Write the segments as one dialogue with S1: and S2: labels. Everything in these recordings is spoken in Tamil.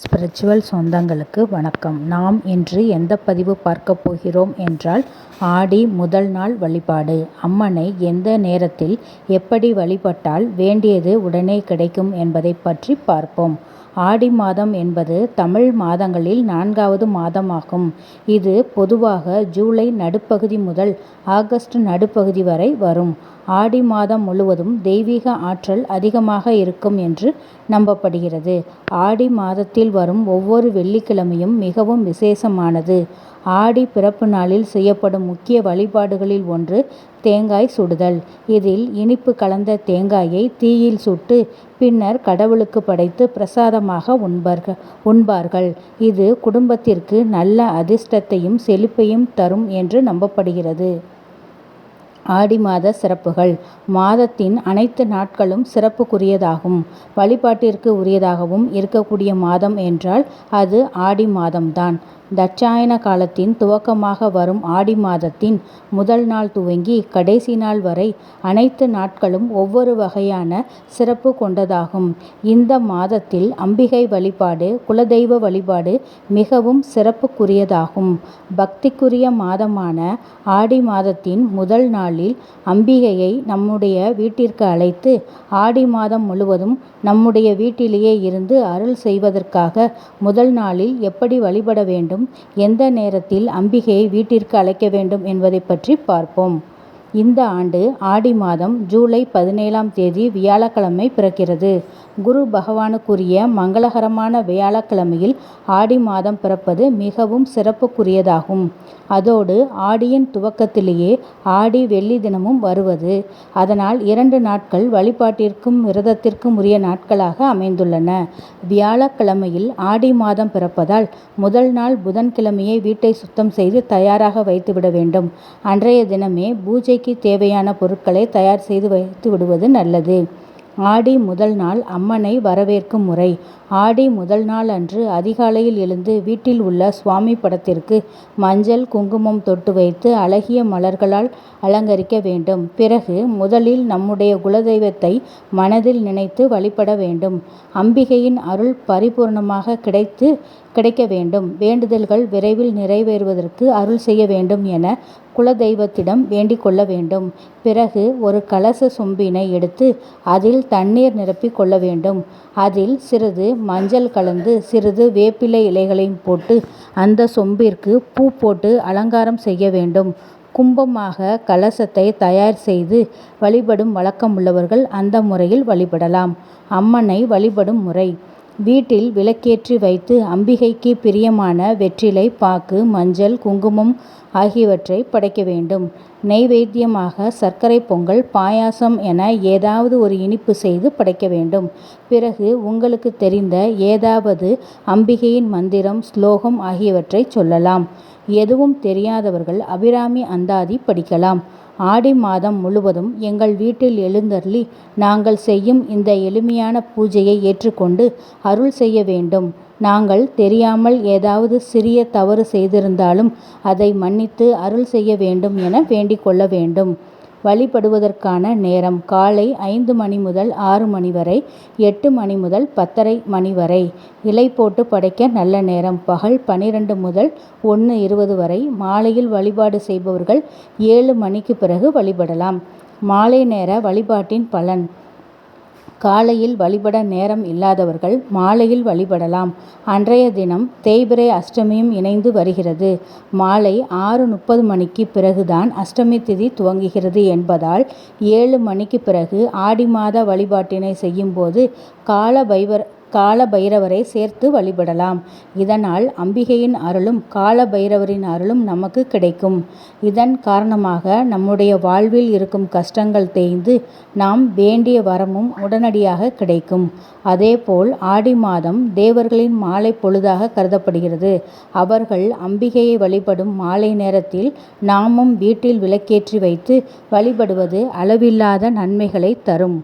S1: ஸ்பிரிச்சுவல் சொந்தங்களுக்கு வணக்கம். நாம் இன்று எந்த பதிவு பார்க்க போகிறோம் என்றால் ஆடி முதல் நாள் வழிபாடு. அம்மனை எந்த நேரத்தில் எப்படி வழிபட்டால் வேண்டியது உடனே கிடைக்கும் என்பதை பற்றி பார்ப்போம். ஆடி மாதம் என்பது தமிழ் மாதங்களில் நான்காவது மாதமாகும். இது பொதுவாக ஜூலை நடுப்பகுதி முதல் ஆகஸ்ட் நடுப்பகுதி வரை வரும். ஆடி மாதம் முழுவதும் தெய்வீக ஆற்றல் அதிகமாக இருக்கும் என்று நம்பப்படுகிறது. ஆடி மாதத்தில் வரும் ஒவ்வொரு வெள்ளிக்கிழமையும் மிகவும் விசேஷமானது. ஆடி பிறப்பு நாளில் செய்யப்படும் முக்கிய வழிபாடுகளில் ஒன்று தேங்காய் சுடுதல். இதில் இனிப்பு கலந்த தேங்காயை தீயில் சுட்டு பின்னர் கடவுளுக்கு படைத்து பிரசாதமாக உண்பார்கள் உண்பார்கள். இது குடும்பத்திற்கு நல்ல அதிர்ஷ்டத்தையும் செழிப்பையும் தரும் என்று நம்பப்படுகிறது. ஆடி மாத சிறப்புகள். மாதத்தின் அனைத்து நாட்களும் சிறப்புக்குரியதாகும். வழிபாட்டிற்கு உரியதாகவும் இருக்கக்கூடிய மாதம் என்றால் அது ஆடி மாதம்தான். தட்சாயன காலத்தின் துவக்கமாக வரும் ஆடி மாதத்தின் முதல் நாள் துவங்கி கடைசி நாள் வரை அனைத்து நாட்களும் ஒவ்வொரு வகையான சிறப்பு கொண்டதாகும். இந்த மாதத்தில் அம்பிகை வழிபாடு குலதெய்வ வழிபாடு மிகவும் சிறப்புக்குரியதாகும். பக்திக்குரிய மாதமான ஆடி மாதத்தின் முதல் நாளில் அம்பிகையை நம்முடைய வீட்டிற்கு அழைத்து ஆடி மாதம் முழுவதும் நம்முடைய வீட்டிலேயே இருந்து அருள் செய்வதற்காக முதல் நாளில் எப்படி வழிபட வேண்டும் எந்த நேரத்தில் அம்பிகையை வீட்டிற்கு அழைக்க வேண்டும் என்பதை பற்றி பார்ப்போம். இந்த ஆண்டு ஆடி மாதம் ஜூலை பதினேழாம் தேதி வியாழக்கிழமை பிறக்கிறது. குரு பகவானுக்குரிய மங்களகரமான வியாழக்கிழமையில் ஆடி மாதம் பிறப்பது மிகவும் சிறப்புக்குரியதாகும். அதோடு ஆடியின் துவக்கத்திலேயே ஆடி வெள்ளி தினமும் வருவது. அதனால் இரண்டு நாட்கள் வழிபாட்டிற்கும் விரதத்திற்கும் உரிய நாட்களாக அமைந்துள்ளன. வியாழக்கிழமையில் ஆடி மாதம் பிறப்பதால் முதல் நாள் புதன்கிழமையே வீட்டை சுத்தம் செய்து தயாராக வைத்துவிட வேண்டும். அன்றைய தினமே பூஜைக்கு தேவையான பொருட்களை தயார் செய்து வைத்து விடுவது நல்லது. ஆடி முதல் நாள் அம்மனை வரவேற்கும் முறை. ஆடி முதல் நாள் அன்று அதிகாலையில் எழுந்து வீட்டில் உள்ள சுவாமி படத்திற்கு மஞ்சள் குங்குமம் தொட்டு வைத்து அழகிய மலர்களால் அலங்கரிக்க வேண்டும். பிறகு முதலில் நம்முடைய குலதெய்வத்தை மனதில் நினைத்து வழிபட வேண்டும். அம்பிகையின் அருள் பரிபூர்ணமாக கிடைத்து கிடைக்க வேண்டும். வேண்டுதல்கள் விரைவில் நிறைவேறுவதற்கு அருள் செய்ய வேண்டும் என குலதெய்வத்திடம் வேண்டிக் கொள்ள வேண்டும். பிறகு ஒரு கலச சொம்பினை எடுத்து அதில் தண்ணீர் நிரப்பிக் கொள்ள வேண்டும். அதில் சிறிது மஞ்சள் கலந்து சிறிது வேப்பிலை இலைகளையும் போட்டு அந்த சொம்பிற்கு பூ போட்டு அலங்காரம் செய்ய வேண்டும். கும்பமாக கலசத்தை தயார் செய்து வழிபடும் வழக்கம் உள்ளவர்கள் அந்த முறையில் வழிபடலாம். அம்மனை வழிபடும் முறை. வீட்டில் விளக்கேற்றி வைத்து அம்பிகைக்கு பிரியமான வெற்றிலை பாக்கு மஞ்சள் குங்குமம் ஆகியவற்றை படைக்க வேண்டும். நெய்வேத்தியமாக சர்க்கரை பொங்கல் பாயாசம் என ஏதாவது ஒரு இனிப்பு செய்து படைக்க வேண்டும். பிறகு உங்களுக்கு தெரிந்த ஏதாவது அம்பிகையின் மந்திரம் ஸ்லோகம் ஆகியவற்றை சொல்லலாம். எதுவும் தெரியாதவர்கள் அபிராமி அந்தாதி படிக்கலாம். ஆடி மாதம் முழுவதும் எங்கள் வீட்டில் எழுந்தருளி நாங்கள் செய்யும் இந்த எளிமையான பூஜையை ஏற்றுக்கொண்டு அருள் செய்ய வேண்டும். நாங்கள் தெரியாமல் ஏதாவது சிறிய தவறு செய்திருந்தாலும் அதை மன்னித்து அருள் செய்ய வேண்டும் என வேண்டிக் கொள்ள வேண்டும். வழிபடுவதற்கான நேரம் காலை ஐந்து மணி முதல் ஆறு மணி வரை எட்டு மணி முதல் பத்தரை மணி வரை. இலை போட்டு படைக்க நல்ல நேரம். பகல் பனிரெண்டு முதல் ஒன்று இருபது வரை மாலையில் வழிபாடு செய்பவர்கள் ஏழு மணிக்கு பிறகு வழிபடலாம். மாலை நேர வழிபாட்டின் பலன். காலையில் வழிபட நேரம் இல்லாதவர்கள் மாலையில் வழிபடலாம். அன்றைய தினம் தேய்பிறை அஷ்டமியும் இணைந்து வருகிறது. மாலை ஆறு முப்பது மணிக்கு பிறகுதான் அஷ்டமி திதி துவங்குகிறது என்பதால் ஏழு மணிக்கு பிறகு ஆடி மாத வழிபாட்டினை செய்யும்போது கால பைவர் கால பைரவரை சேர்த்து வழிபடலாம். இதனால் அம்பிகையின் அருளும் கால பைரவரின் அருளும் நமக்கு கிடைக்கும். இதன் காரணமாக நம்முடைய வாழ்வில் இருக்கும் கஷ்டங்கள் தேய்ந்து நாம் வேண்டிய வரமும் உடனடியாக கிடைக்கும். அதேபோல் ஆடி மாதம் தேவர்களின் மாலை பொழுதாக கருதப்படுகிறது. அவர்கள் அம்பிகையை வழிபடும் மாலை நேரத்தில் நாமும் வீட்டில் விளக்கேற்றி வைத்து வழிபடுவது அளவில்லாத நன்மைகளை தரும்.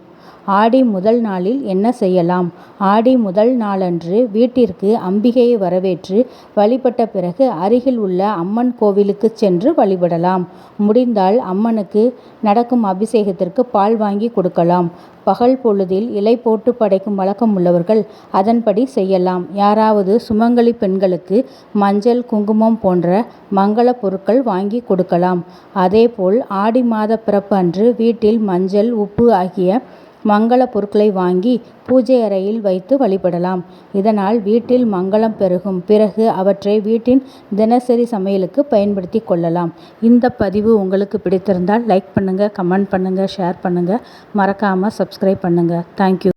S1: ஆடி முதல் நாளில் என்ன செய்யலாம்? ஆடி முதல் நாளன்று வீட்டிற்கு அம்பிகையை வரவேற்று வழிபட்ட பிறகு அருகில் உள்ள அம்மன் கோவிலுக்கு சென்று வழிபடலாம். முடிந்தால் அம்மனுக்கு நடக்கும் அபிஷேகத்திற்கு பால் வாங்கி கொடுக்கலாம். பகல் பொழுதில் இலை போட்டு படைக்கும் வழக்கம் உள்ளவர்கள் அதன்படி செய்யலாம். யாராவது சுமங்கலி பெண்களுக்கு மஞ்சள் குங்குமம் போன்ற மங்கள பொருட்கள் வாங்கி கொடுக்கலாம். அதேபோல் ஆடி மாத பிறப்பு அன்று வீட்டில் மஞ்சள் உப்பு ஆகிய மங்கள பொருட்களை வாங்கி பூஜை அறையில் வைத்து வழிபடலாம். இதனால் வீட்டில் மங்களம் பெருகும். பிறகு அவற்றை வீட்டின் தினசரி சமையலுக்கு பயன்படுத்தி கொள்ளலாம். இந்த பதிவு உங்களுக்கு பிடித்திருந்தால் லைக் பண்ணுங்கள் கமெண்ட் பண்ணுங்கள் ஷேர் பண்ணுங்கள் மறக்காமல் சப்ஸ்கிரைப் பண்ணுங்கள் தேங்க்யூ